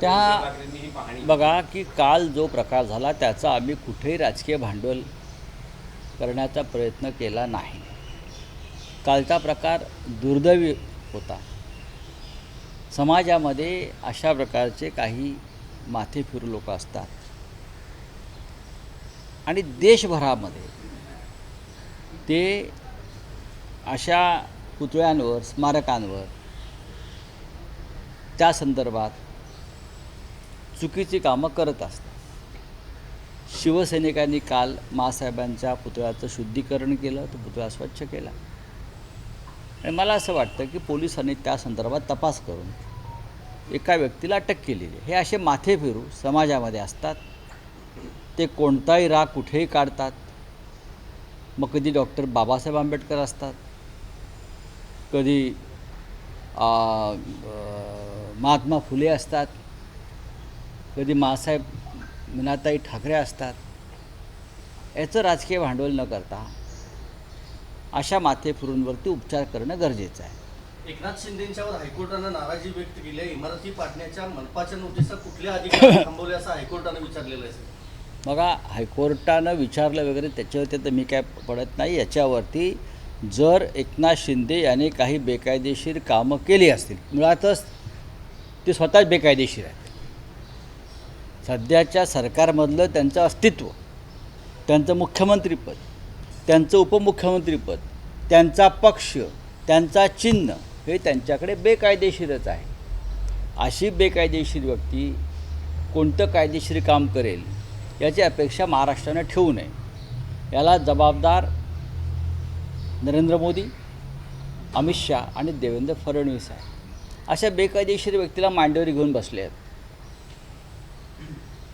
त्या- बघा की काल जो प्रकार झाला त्याचा आम्ही कुठेही राजकीय भांडवल करण्याचा प्रयत्न केला नाही. कालचा प्रकार दुर्दैवी होता. समाजामध्ये अशा प्रकारचे काही माथे फिरू लोक असतात. आणि देशभरामध्ये ते अशा पुतळ्यांवर स्मारकांवर त्या संदर्भात चुकीची कामं करत असतात. शिवसैनिकांनी काल मासाहेबांच्या पुतळ्याचं शुद्धीकरण केलं तो पुतळा स्वच्छ केला. आणि मला असं वाटतं की पोलिसांनी त्या संदर्भात तपास करून एका व्यक्तीला अटक केलेली आहे. हे असे माथे फिरू समाजामध्ये असतात. ते कोणताही राग कुठेही काढतात. मग कधी डॉक्टर बाबासाहेब आंबेडकर असतात. कधी महात्मा फुले असतात. कधी मासाहेब मीनाताई ठाकरे असतात याचं राजकीय भांडवल न करता अशा माथेफिरूंवरती उपचार करणं गरजेचं आहे. एकनाथ शिंदेच्यावर हायकोर्टानं नाराजी व्यक्त केली. आहे इमारती पाडण्याच्या मनपाच्या नोटिसा कुठल्या अधिकारी थांबवल्या असं हायकोर्टानं विचारलेलं आहे. बघा हायकोर्टानं विचारलं वगैरे त्याच्यावरती तर मी काय पडत नाही. याच्यावरती जर एकनाथ शिंदे याने काही बेकायदेशीर कामं केली असतील मुळातच ते स्वतःच बेकायदेशीर आहेत. सध्याच्या सरकारमधलं त्यांचं अस्तित्व त्यांचं मुख्यमंत्रीपद त्यांचं उपमुख्यमंत्रीपद त्यांचा पक्ष त्यांचा चिन्ह हे त्यांच्याकडे बेकायदेशीरच आहे. अशी बेकायदेशीर व्यक्ती कोणतं कायदेशीर काम करेल याची अपेक्षा महाराष्ट्रानं ठेवू नये. याला जबाबदार नरेंद्र मोदी अमित शहा आणि देवेंद्र फडणवीस आहे अशा बेकायदेशीर व्यक्तीला मांडीवर घेऊन बसले आहेत.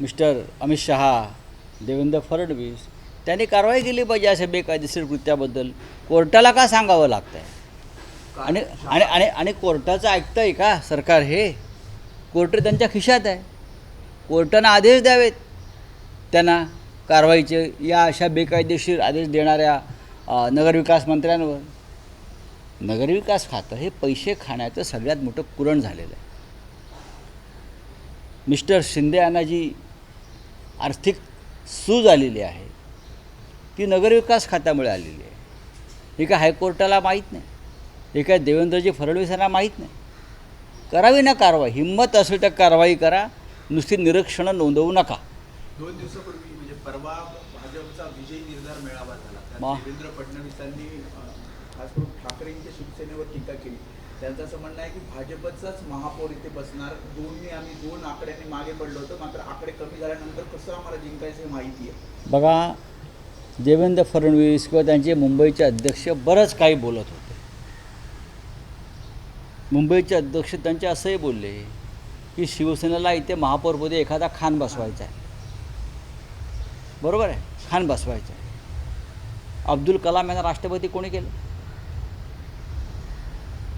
मिस्टर अमित शहा देवेंद्र फडणवीस त्यांनी कारवाई केली पाहिजे अशा बेकायदेशीर कृत्याबद्दल कोर्टाला का सांगावं लागतं आहे आणि आणि आणि आणि कोर्टाचं ऐकतं आहे का सरकार हे? कोर्ट त्यांच्या खिशात आहे. कोर्टानं आदेश द्यावेत. त्यांना कारवाईचे या अशा बेकायदेशीर आदेश देणाऱ्या नगरविकास मंत्र्यांवर. नगरविकास खातं हे पैसे खाण्याचं सगळ्यात मोठं कुरण झालेलं आहे. मिस्टर शिंदे यांना जी आर्थिक सूज आलेली आहे. ती नगरविकास खात्यामुळे आलेली आहे. हे काय हायकोर्टाला माहीत नाही? हे काय देवेंद्रजी फडणवीस यांना माहीत नाही? करावी ना कारवाई. हिंमत असेल तर कारवाई करा. नुसती निरीक्षणं नोंदवू नका. दोन दिवसापूर्वी म्हणजे परवा भाजपचा विजय निर्धार मेळावा झाला. देवेंद्र फडणवीसांनी खास करून ठाकरेंच्या शिवसेनेवर टीका केली. त्यांचं असं म्हणणं आहे की भाजपचाच महापौर इथे बसणार. दोन्ही आम्ही दोन आकड्यांनी मागे पडलो होतो. मात्र आकडे कमी झाल्यानंतर कसं आम्हाला जिंकायचं हे माहिती आहे. बघा देवेंद्र फडणवीस किंवा त्यांचे मुंबईचे अध्यक्ष बरंच काही बोलत होते. मुंबईचे अध्यक्ष त्यांचे असंही बोलले की शिवसेनेला इथे महापौरपदी एखादा खान बसवायचा आहे. बरोबर आहे? खान बसवायचा आहे. अब्दुल कलाम यांना राष्ट्रपती कोणी केलं?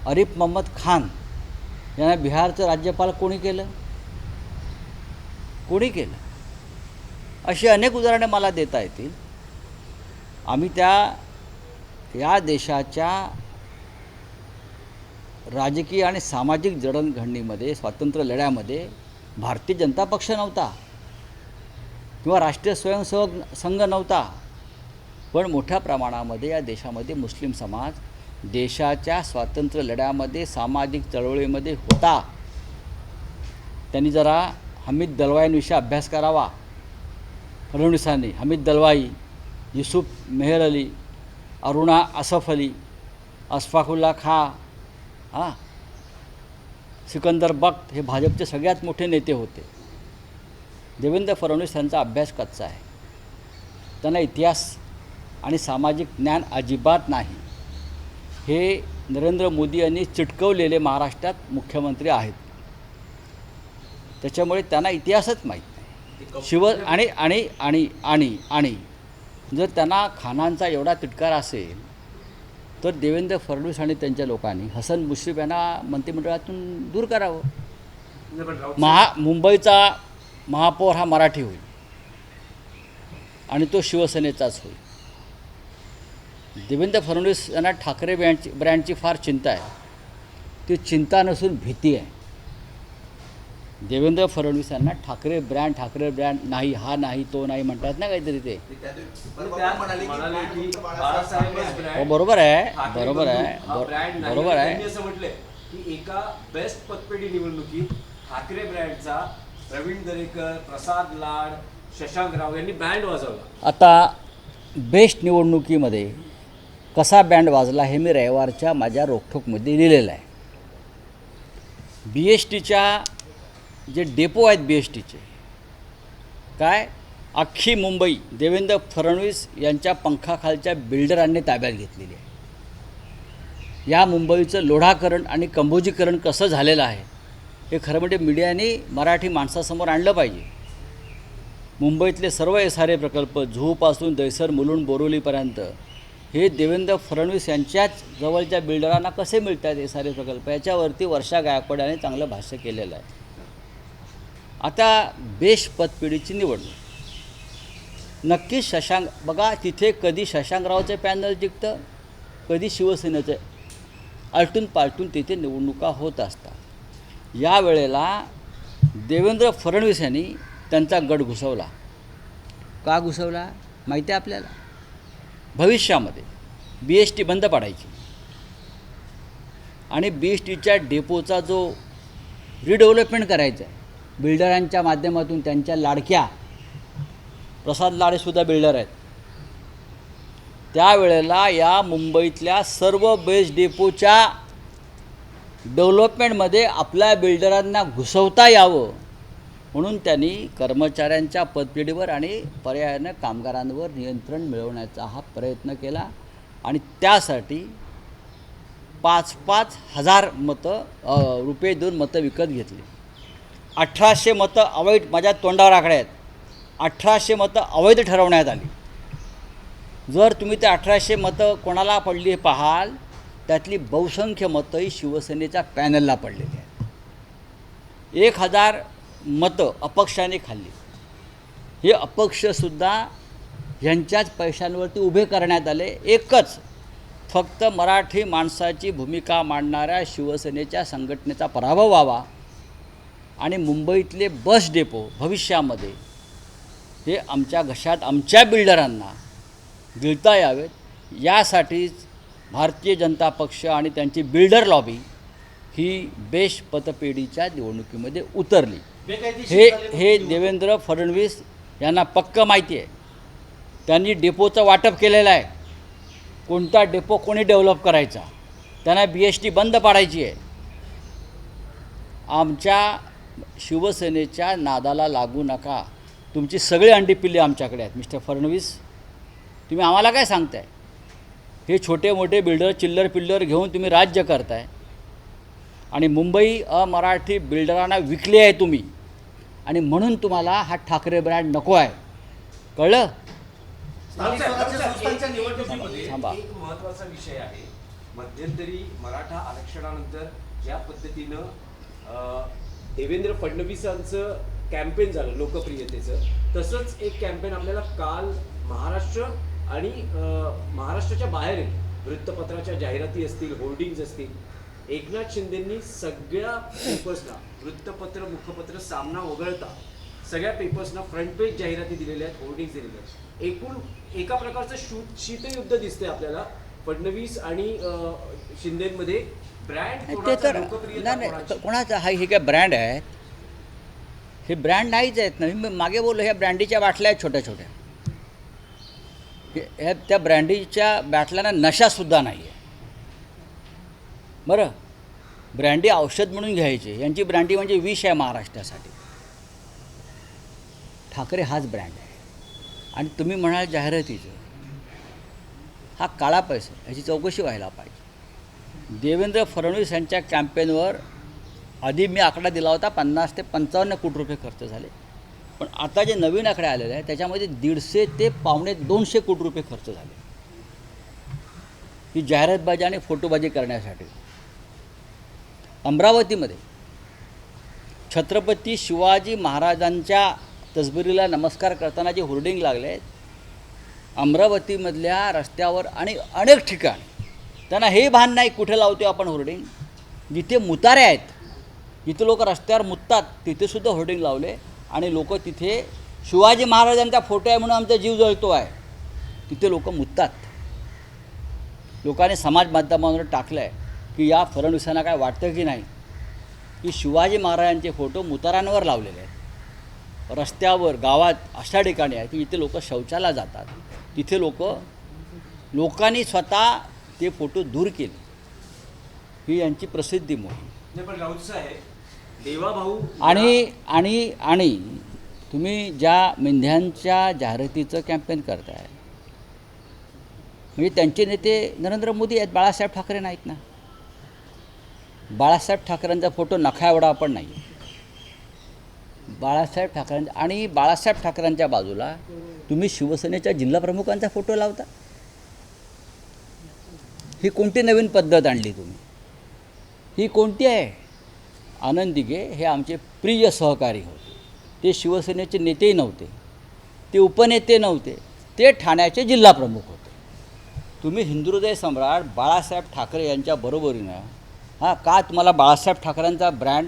अरिफ मोहम्मद खान यांना बिहारचं राज्यपाल कोणी केलं? कोणी केलं? अशी अनेक उदाहरणे मला देता येतील. आम्ही त्या या देशाच्या राजकीय आणि सामाजिक जडणघडणीमध्ये स्वातंत्र्य लढ्यामध्ये भारतीय जनता पक्ष नव्हता. किंवा राष्ट्रीय स्वयंसेवक संघ नव्हता. पण मोठ्या प्रमाणामध्ये या देशामध्ये मुस्लिम समाज देशाच्या स्वातंत्र्य लढ्यामध्ये सामाजिक चळवळीमध्ये होता. त्यांनी जरा हमीद दलवाईंविषयी अभ्यास करावा. फडणवीसांनी हमीद दलवाई युसुफ मेहर अली अरुणा असफ अली अशफाकुल्ला खा हां सिकंदर बक्त हे भाजपचे सगळ्यात मोठे नेते होते. देवेंद्र फडणवीस यांचा अभ्यास कच्चा आहे. त्यांना इतिहास आणि सामाजिक ज्ञान अजिबात नाही. हे नरेंद्र मोदी यांनी चिटकवलेले महाराष्ट्रात मुख्यमंत्री आहेत. त्याच्यामुळे त्यांना इतिहासच माहीत नाही. शिव आणि आणि आणि आणि आणि जर त्यांना खानांचा एवढा तिटकार असेल तर देवेंद्र फडणवीस आणि त्यांच्या लोकांनी हसन मुश्रीफ यांना मंत्रिमंडळातून दूर करावं. महा मुंबईचा महापौर हा मराठी होईल. आणि तो शिवसेनेचाच होईल. देवेंद्र फडणवीस यांना ठाकरे ब्रँडची ब्रँडची फार चिंता आहे. ती चिंता नसून भीती आहे. देवेंद्र फडणवीस यांना ठाकरे ब्रँड ठाकरे ब्रँड नाही हा नाही तो नाही म्हणतात ना काहीतरी ते. हो बरोबर आहे बरोबर आहे हा. बरोबर आहे. त्यांनी असं म्हटलंय की एका बेस्ट पतपेढी निवडणुकीत ठाकरे ब्रँडचा प्रवीण दरेकर प्रसाद लाड शशांक राव यांनी बँड वाजवला. आता बेस्ट निवडणुकीमध्ये कसा बँड वाजला हे मी रविवारच्या माझ्या रोखोकमध्ये लिहिलेलं आहे. बी एस टीच्या जे डेपो आहेत बी एस टीचे काय? अख्खी मुंबई देवेंद्र फडणवीस यांच्या पंखाखालच्या बिल्डरांनी ताब्यात घेतलेली आहे. या मुंबईचं लोढाकरण आणि कंबोजीकरण कसं झालेलं आहे हे खरं म्हणजे मीडियाने मराठी माणसासमोर आणलं पाहिजे. मुंबईतले सर्व एस आर ए प्रकल्प झूपासून दैसर मुलुंड बोरिवलीपर्यंत हे देवेंद्र फडणवीस यांच्याच जवळच्या बिल्डरांना कसे मिळत आहेत एस प्रकल्प? याच्यावरती वर्षा गायकवाड यांनी चांगलं भाष्य केलेलं आहे. आता बेश पतपिढीची निवडणूक. नक्कीच शशांक बघा तिथे कधी शशांकरावचं पॅनल जिंकतं कधी शिवसेनेचं. आलटून पालटून तिथे निवडणुका होत असतात. यावेळेला देवेंद्र फडणवीस यांनी त्यांचा गट घुसवला. का घुसवला? माहिती आहे आपल्याला? भविष्यामध्ये बी एस टी बंद पाडायची. आणि बी एस टीच्या डेपोचा जो रिडेव्हलपमेंट करायचा आहे बिल्डरांच्या माध्यमातून त्यांच्या लाडक्या प्रसाद लाडेसुद्धा बिल्डर आहेत. त्यावेळेला या मुंबईतल्या सर्व बेस डेपोच्या डेव्हलपमेंटमध्ये आपल्या बिल्डरांना घुसवता यावं. म्हणून त्यांनी कर्मचाऱ्यांच्या पदपिढीवर आणि पर्यायानं कामगारांवर नियंत्रण मिळवण्याचा हा प्रयत्न केला. आणि त्यासाठी पाच पाच हजार मतं रुपये देऊन मतं विकत घेतली. अठराशे मतं अवैध माझ्या तोंडावर आकडे आहेत. अठराशे मतं अवैध ठरवण्यात आली. जर तुम्ही ते अठराशे मतं कोणाला पडली पाहाल त्यातली बहुसंख्य मतंही शिवसेनेच्या पॅनलला पडलेली आहेत. एक हजार मतं अपक्षाने खाल्ली. हे अपक्षसुद्धा ह्यांच्याच पैशांवरती उभे करण्यात आले. एकच फक्त मराठी माणसाची भूमिका मांडणाऱ्या शिवसेनेच्या संघटनेचा पराभव व्हावा आणि मुंबईतले बस डेपो भविष्यामध्ये हे आमच्या घशात आमच्या बिल्डरांना गिळता यावेत. यासाठीच भारतीय जनता पक्ष आणि त्यांची बिल्डर लॉबी ही बेश पतपेढीच्या निवडणुकीमध्ये उतरली. हे हे. देवेंद्र फडणवीस यांना पक्क माहिती आहे. त्यांनी डेपोचं वाटप केलेलं आहे. कोणता डेपो कोणी डेव्हलप करायचा? त्यांना बी एस टी बंद पाडायची आहे. आमच्या शिवसेनेच्या नादाला लागू नका. तुमची सगळी अंडी पिल्ली आमच्याकडे आहेत मिस्टर फडणवीस. तुम्ही आम्हाला काय सांगताय? हे छोटे मोठे बिल्डर चिल्लर पिल्लर घेऊन तुम्ही राज्य करताय. आणि मुंबई अमराठी बिल्डरांना विकली आहे तुम्ही. आणि म्हणून तुम्हाला हा ठाकरे ब्रँड नको आहे. कळलं? थांबा. एक महत्त्वाचा विषय आहे. मध्यंतरी मराठा आरक्षणानंतर ज्या पद्धतीनं देवेंद्र फडणवीसांचं कॅम्पेन झालं लोकप्रियतेचं तसंच एक कॅम्पेन आपल्याला काल महाराष्ट्र आणि महाराष्ट्राच्या बाहेर वृत्तपत्राच्या जाहिराती असतील होर्डिंग्ज असतील एकनाथ शिंदेंनी सगळ्या पेपर्सना वृत्तपत्र मुखपत्र सामना वगळता सगळ्या पेपर्सना फ्रंट पेज जाहिराती दिलेल्या आहेत होर्डिंग्स दिलेल्या आहेत. एकूण एका प्रकारचं शू शीतयुद्ध दिसतंय आपल्याला. फडणवीस आणि शिंदेमध्ये ब्रँड ते तर नाही नाही कोणाचा हा हे काय ब्रँड आहेत हे ब्रँड नाहीच आहेत ना. मी मागे बोललो ह्या ब्रँडीच्या बाटल्या आहेत छोट्या छोट्या ह्या त्या ब्रँडीच्या बाटल्यांना नशासुद्धा नाही आहे बरं. ब्रँडी औषध म्हणून घ्यायचे. यांची ब्रँडी म्हणजे विष आहे महाराष्ट्रासाठी. ठाकरे हाच ब्रँड आहे. आणि तुम्ही म्हणाल जाहिरातीचं. हा काळा पैसा ह्याची चौकशी व्हायला पाहिजे. देवेंद्र फडणवीस यांच्या कॅम्पेनवर आधी मी आकडा दिला होता पन्नास ते पंचावन्न कोटी रुपये खर्च झाले. पण आता जे नवीन आकडे आलेले आहे त्याच्यामध्ये दीडशे ते पावणे दोनशे कोटी रुपये खर्च झाले. ही जाहिरातबाजी आणि फोटोबाजी करण्यासाठी. अमरावतीमध्ये. छत्रपती शिवाजी महाराजांच्या तसबिरीला नमस्कार करताना जे होर्डिंग लागले आहेत अमरावतीमधल्या रस्त्यावर आणि अनेक ठिकाण. त्यांना हे भान नाही कुठे लावतो आपण होर्डिंग. जिथे मुतारे आहेत जिथे लोक रस्त्यावर मुततात तिथेसुद्धा होर्डिंग लावले आणि लोक तिथे शिवाजी महाराजांचा फोटो आहे म्हणून आमचा जीव जळतो आहे. तिथे लोक मुततात. लोकांनी समाज माध्यमांवर टाकलं आहे की या फडणवीसांना काय वाटतं की नाही की शिवाजी महाराजांचे फोटो मुतारांवर लावलेले आहेत. रस्त्यावर गावात अशा ठिकाणी आहे की जिथे लोक शौचाला जातात. तिथे लोक लोकांनी स्वतः ते फोटो दूर केले. ही यांची प्रसिद्धी मोहीम. आणि आणि आणि तुम्ही ज्या मेंढ्यांच्या जाहिरातीचं कॅम्पेन करताय म्हणजे त्यांचे नेते नरेंद्र मोदी आहेत बाळासाहेब ठाकरे नाहीत ना? बाळासाहेब ठाकरेंचा फोटो नखा एवढा पण नाही. बाळासाहेब ठाकरेंचा आणि बाळासाहेब ठाकरेंच्या बाजूला तुम्ही शिवसेनेच्या जिल्हाप्रमुखांचा फोटो लावता? ही कोणती नवीन पद्धत आणली तुम्ही? ही कोणती आहे? आनंदिगे हे आमचे प्रिय सहकारी होते. ते शिवसेनेचे नेतेही नव्हते. ते उपनेते नव्हते. ते ठाण्याचे जिल्हाप्रमुख होते. तुम्ही हिंदुहृदय सम्राट बाळासाहेब ठाकरे यांच्या बरोबरीनं हां का तुम्हाला बाळासाहेब ठाकरेंचा ब्रँड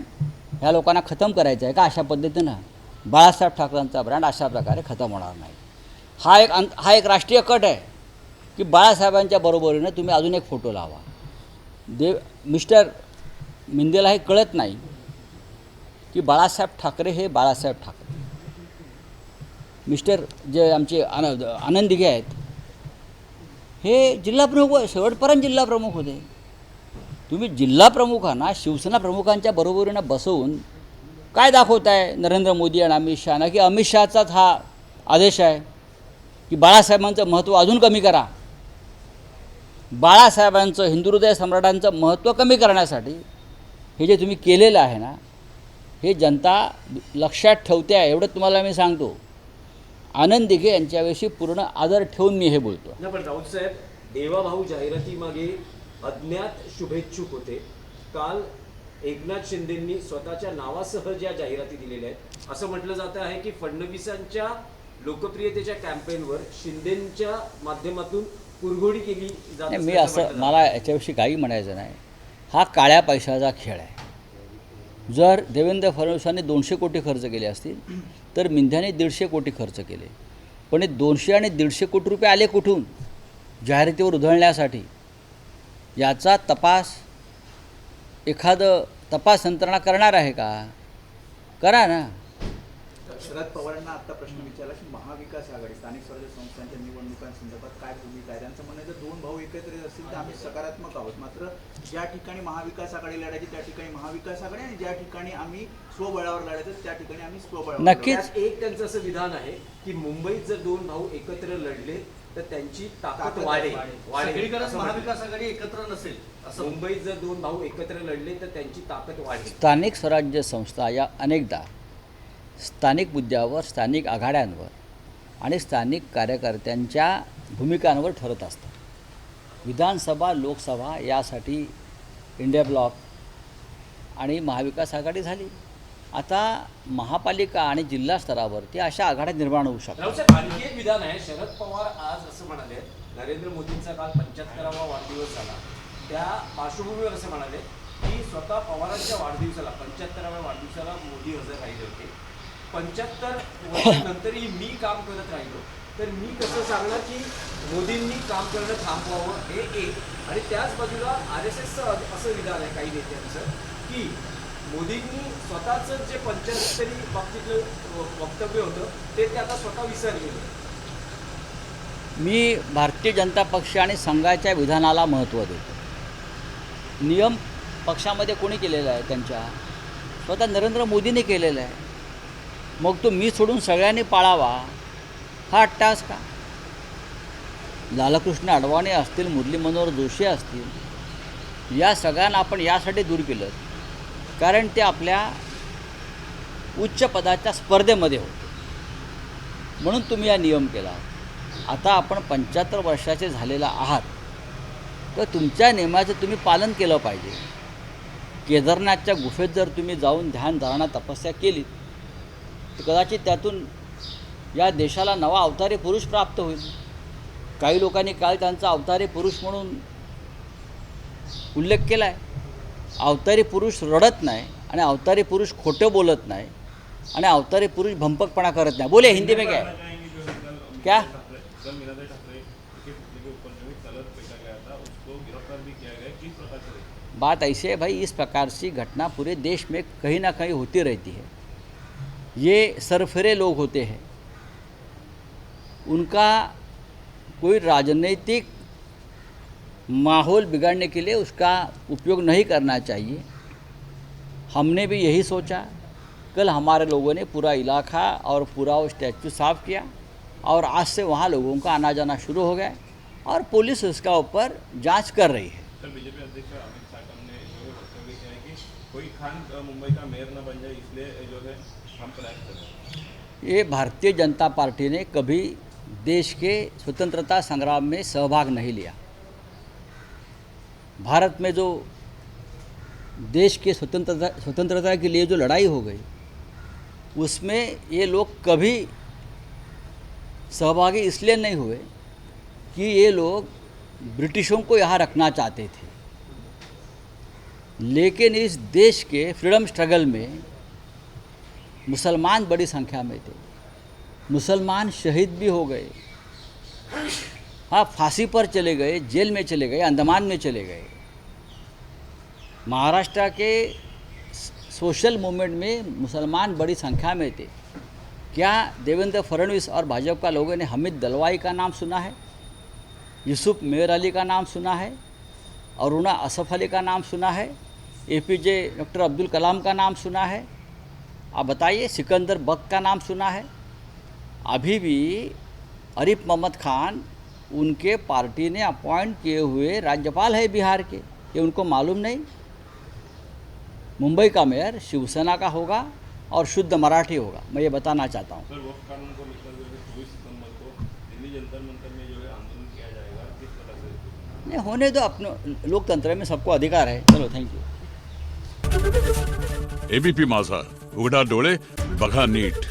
ह्या लोकांना खतम करायचा आहे का अशा पद्धतीनं? बाळासाहेब ठाकरेंचा ब्रँड अशा प्रकारे खतम होणार नाही. हा एक अंत हा एक राष्ट्रीय कट आहे की बाळासाहेबांच्या बरोबरीनं तुम्ही अजून एक फोटो लावा. देव मिस्टर मिंदेला हे कळत नाही की बाळासाहेब ठाकरे हे बाळासाहेब ठाकरे. मिस्टर जे आमचे आनंद आनंदिगे आहेत हे जिल्हाप्रमुख शेवटपर्यंत जिल्हाप्रमुख होते. तुम्ही जिल्हा प्रमुखांना शिवसेना प्रमुखांच्या बरोबरीनं बसवून काय दाखवत आहे नरेंद्र मोदी आणि अमित शहाना? की अमित शहाचाच हा आदेश आहे की बाळासाहेबांचं महत्त्व अजून कमी करा. बाळासाहेबांचं हिंदुहृदय सम्राटांचं महत्त्व कमी करण्यासाठी हे जे तुम्ही केलेलं आहे ना हे जनता लक्षात ठेवते आहे एवढं तुम्हाला मी सांगतो. आनंद दिघे यांच्याविषयी पूर्ण आदर ठेवून मी हे बोलतो पण राऊत साहेब देवाभाऊ जाहिरातीमागे अज्ञात शुभेच्छुक होते. काल एकनाथ शिंदेंनी स्वतःच्या नावासह ज्या जाहिराती दिलेल्या आहेत असं म्हटलं जातं आहे की फडणवीसांच्या लोकप्रियतेच्या कॅम्पेनवर शिंदेंच्या माध्यमातून कुरघोडी केली जात मी असं मला याच्याविषयी काही म्हणायचं नाही. हा काळ्या पैशाचा खेळ आहे. जर देवेंद्र फडणवीसांनी दोनशे कोटी खर्च केले असतील तर मिंध्याने दीडशे कोटी खर्च केले. पण हे दोनशे आणि दीडशे कोटी रुपये आले कुठून? जाहिरातीवर उधळण्यासाठी. याचा तपास एखादं तपास यंत्रणा करणार आहे का? करा ना. शरद पवारांना आता प्रश्न विचारला की महाविकास आघाडी स्थानिक स्वराज्य संस्थांच्या निवडणुकांसंदर्भात काय भूमिका आहे? त्यांचं म्हणणं आहे जर दोन भाऊ एकत्र येत असतील तर आम्ही सकारात्मक आहोत. मात्र ज्या ठिकाणी महाविकास आघाडी लढायची त्या ठिकाणी महाविकास आघाडी आणि ज्या ठिकाणी आम्ही स्वबळावर लढायचं त्या ठिकाणी आम्ही स्वबळावर नक्कीच. एक त्यांचं असं विधान आहे की मुंबईत जर दोन भाऊ एकत्र लढले तर त्यांची ताकद वाढेल. वाढेल. सगळीकडेच असं. महाविकास आघाडी एकत्र नसेल असं. मुंबईत जर दोन भाऊ एकत्र लढले तर त्यांची ताकद वाढेल. स्थानिक स्वराज्य संस्था या अनेकदा स्थानिक मुद्द्यावर स्थानिक आघाड्यांवर आणि स्थानिक कार्यकर्त्यांच्या भूमिकांवर ठरत असतात. विधानसभा लोकसभा यासाठी इंडिया ब्लॉक आणि महाविकास आघाडी झाली. आता महापालिका आणि जिल्हा स्तरावरती अशा आघाड्या निर्माण होऊ शकतात. आणखी एक विधान आहे. शरद पवार आज असं म्हणाले नरेंद्र मोदींचा काल पंच्याहत्तरावा वाढदिवस झाला. त्या पार्श्वभूमीवर असं म्हणाले की स्वतः पवारांच्या वाढदिवसाला पंच्याहत्तराव्या वाढदिवसाला मोदी हजर राहिले होते. पंच्याहत्तर वर्षानंतरही मी काम करत राहिलो. तर मी कसं सांगणार की मोदींनी काम करणं थांबवावं हे एक. आणि त्याच बाजूला आर एस एसचं असं विधान आहे काही नेत्यांचं की मोदींनी स्वतःचं जे पंच्याहत्तरी बाबतीतलं वक्तव्य होतं ते ते आता स्वतः विसरलेले मी भारतीय जनता पक्ष आणि संघाच्या विधानाला महत्त्व देतो. नियम पक्षामध्ये कोणी केलेला आहे त्यांच्या? स्वतः नरेंद्र मोदीने केलेला आहे. मग तो मी सोडून सगळ्यांनी पाळावा? हा अट्टास का? लालकृष्ण अडवाणी असतील मुरली मनोहर जोशी असतील या सगळ्यांना आपण यासाठी दूर केलं. कारण ते आपल्या उच्च पदाच्या स्पर्धेमध्ये होते. म्हणून तुम्ही हा नियम केला. आता आपण पंच्याहत्तर वर्षाचे झालेला आहात. तर तुमच्या नियमाचं तुम्ही पालन केलं पाहिजे. केदारनाथच्या गुफेत जर तुम्ही जाऊन ध्यान धारणा तपस्या केली तर कदाचित त्यातून या देशाला नवा अवतारी पुरुष प्राप्त होईल. काही लोकांनी काल त्यांचा अवतारी पुरुष म्हणून उल्लेख केला आहे अवतारी पुरुष रडत नाही आणि अवतारी पुरुष खोटं बोलत नाही आणि अवतारी पुरुष भंपकपणा करत नाही. बोले हिंदी में क्या क्या? बात ऐसे है भाई इस प्रकार से घटना पूरे देश में कहीं ना कहीं होती रहती है। ये सरफरे लोग होते हैं। उनका कोई राजनीतिक माहौल बिगाड़ने के लिए उसका उपयोग नहीं करना चाहिए। हमने भी यही सोचा। कल हमारे लोगों ने पूरा इलाका और पूरा वो स्टैचू साफ़ किया और आज से वहाँ लोगों का आना जाना शुरू हो गया और पुलिस उसका ऊपर जाँच कर रही है। सर बीजेपी अध्यक्ष अमित शाह ने जो वक्तव्य किया कि कोई खान मुंबई का मेयर न बन जाए इसलिए जो है हम प्रयास कर रहे हैं। ये भारतीय जनता पार्टी ने कभी देश के स्वतंत्रता संग्राम में सहभाग नहीं लिया। भारत में जो देश के स्वतंत्रता स्वतंत्रता के लिए जो लड़ाई हो गई, उसमें ये लोग कभी सहभागी इसलिए नहीं हुए कि ये लोग ब्रिटिशों को यहाँ रखना चाहते थे। लेकिन इस देश के फ्रीडम स्ट्रगल में मुसलमान बड़ी संख्या में थे। मुसलमान शहीद भी हो गए। हाँ फांसी पर चले गए, जेल में चले गए अंडमान में चले गए। महाराष्ट्र के सोशल मूवमेंट में मुसलमान बड़ी संख्या में थे। क्या देवेंद्र फडणवीस और भाजपा लोगों ने हमिद दलवाई का नाम सुना है? यूसुफ मेयर अली का नाम सुना है? अरुणा असफ अली का नाम सुना है? A P J doctor Abdul Kalam का नाम सुना है? आप बताइए, सिकंदर बक का नाम सुना है? अभी भी अरिफ मोहम्मद खान उनके पार्टी ने अपॉइंट किए हुए राज्यपाल है बिहार के ये उनको मालूम नहीं। मुंबई का मेयर शिवसेना का होगा और शुद्ध मराठी होगा मैं ये बताना चाहता हूँ? नहीं होने दो अपने लोकतंत्र में सबको अधिकार है। चलो थैंक यू एबीपी माझा उघडा डोळे बघा नीट।